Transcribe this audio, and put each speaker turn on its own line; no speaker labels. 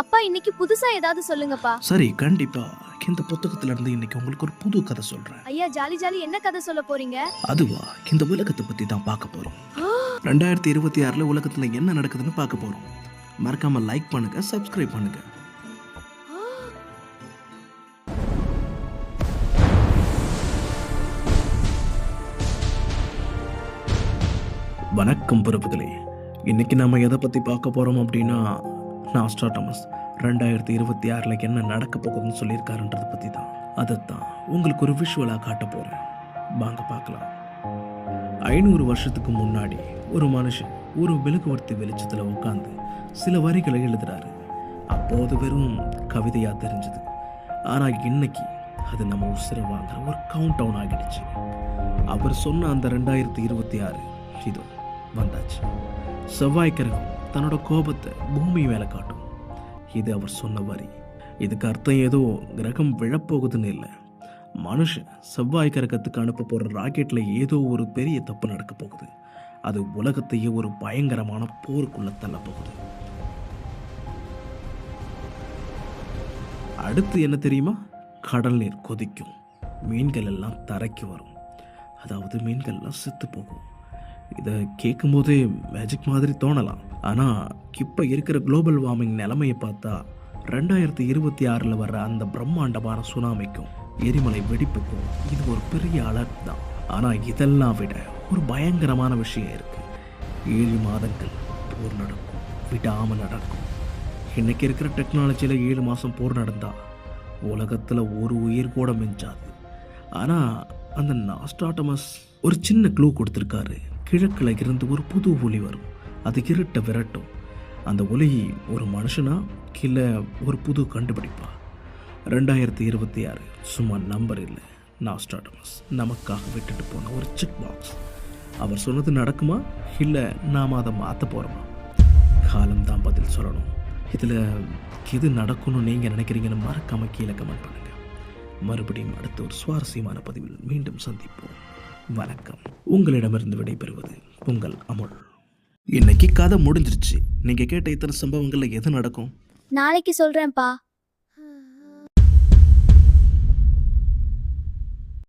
அப்பா இன்னைக்கு புதுசா ஏதாவது சொல்லுங்கப்பா.
சரி கண்டிப்பா. இந்த புத்தகத்துல இருந்து இன்னைக்கு உங்களுக்கு ஒரு புது கதை சொல்றேன்.
ஐயா ஜாலி ஜாலி என்ன கதை சொல்ல போறீங்க?
அதுவா? இந்த உலகத்தை பத்தி தான் பார்க்க போறோம். ரெண்டாயிரத்தி இருபத்தி ஆறுல உலகத்துல என்ன நடக்குதுன்னு பார்க்க போறோம். மறக்காம லைக் பண்ணுங்க சப்ஸ்கிரைப் பண்ணுங்க. வணக்கம் பிறப்புகளே இன்னைக்கு நம்ம எதை பத்தி பார்க்க போறோம் அப்படின்னா நாஸ்டாட்டமஸ் ரெண்டாயிரத்தி இருபத்தி ஆறில் என்ன நடக்க போகுதுன்னு சொல்லியிருக்காருன்றதை பற்றி தான். அதைத்தான் உங்களுக்கு ஒரு விஷுவலாக காட்ட போகிறேன் வாங்க பார்க்கலாம். ஐநூறு வருஷத்துக்கு முன்னாடி ஒரு மனுஷன் ஒரு விளக்குவர்த்தி வெளிச்சத்தில் உட்காந்து சில வரிகளை எழுதுறாரு. அப்போது வெறும் கவிதையாக தெரிஞ்சது. ஆனால் இன்னைக்கு அது நம்ம உசிர வாங்குற ஒரு கவுண்ட் டவுன் ஆகிடுச்சு. அவர் சொன்ன அந்த ரெண்டாயிரத்தி இருபத்தி ஆறு இதோ வந்தாச்சு. செவ்வாய் கிரகம் தன்னோட கோபத்தை பூமி மேலே காட்டும். இது அவர் சொன்ன வரி. இதுக்கு அர்த்தம் ஏதோ கிரகம் விழப்போகுதுன்னு இல்லை. மனுஷன் செவ்வாய் கிரகத்துக்கு அனுப்ப போகிற ராக்கெட்டில் ஏதோ ஒரு பெரிய தப்பு நடக்க போகுது. அது உலகத்தையே ஒரு பயங்கரமான போருக்குள்ளே தள்ள போகுது. அடுத்து என்ன தெரியுமா? கடல் நீர் கொதிக்கும். மீன்கள் எல்லாம் தரைக்கு வரும். அதாவது மீன்கள் எல்லாம் செத்து போகும். இதை கேட்கும்போதே மேஜிக் மாதிரி தோணலாம். ஆனால் இப்போ இருக்கிற குளோபல் வார்மிங் நிலைமையை பார்த்தா ரெண்டாயிரத்தி இருபத்தி ஆறில் வர்ற அந்த பிரம்மாண்டமான சுனாமிக்கும் எரிமலை வெடிப்புக்கும் இது ஒரு பெரிய அலர்ட் தான். ஆனால் இதெல்லாம் விட ஒரு பயங்கரமான விஷயம் இருக்குது ஏழு மாதங்கள் போர் நடக்கும் விடாமல் நடக்கும். இன்றைக்கி இருக்கிற டெக்னாலஜியில் ஏழு மாதம் போர் நடந்தால் உலகத்தில் ஒரு உயிர் கூட மிஞ்சாது. ஆனால் அந்த நாஸ்டாட்டமஸ் ஒரு சின்ன க்ளூ கொடுத்துருக்காரு. கிழக்கில் இருந்து ஒரு புது ஒளி வரும். அது இருட்ட விரட்டும். அந்த ஒலி ஒரு மனுஷனா? இல்லை ஒரு புது கண்டுபிடிப்பா? ரெண்டாயிரத்தி இருபத்தி ஆறு சும்மா நம்பர் இல்லை. நாஸ்டாட்டமஸ் நமக்காக விட்டுட்டு போன ஒரு செக் பாக்ஸ். அவர் சொன்னது நடக்குமா? இல்லை நாம் அதை மாற்ற போகிறோமா காலம்தான் பதில் சொல்லணும். இதில் எது நடக்கும்னு நீங்கள் நினைக்கிறீங்கன்னு மறக்காமல் கீழே கமெண்ட் பண்ணுங்கள் மறுபடியும் அடுத்த ஒரு சுவாரஸ்யமான பதிவில் மீண்டும் சந்திப்போம். வணக்கம். உங்களிடமிருந்து விடைபெறுவது உங்கள் அமுல். இன்னைக்கு கதை முடிஞ்சிருச்சு. நீங்கள் கேட்ட இத்தனை சம்பவங்களில் எது நடக்கும்?
நாளைக்கு சொல்றேன்ப்பா.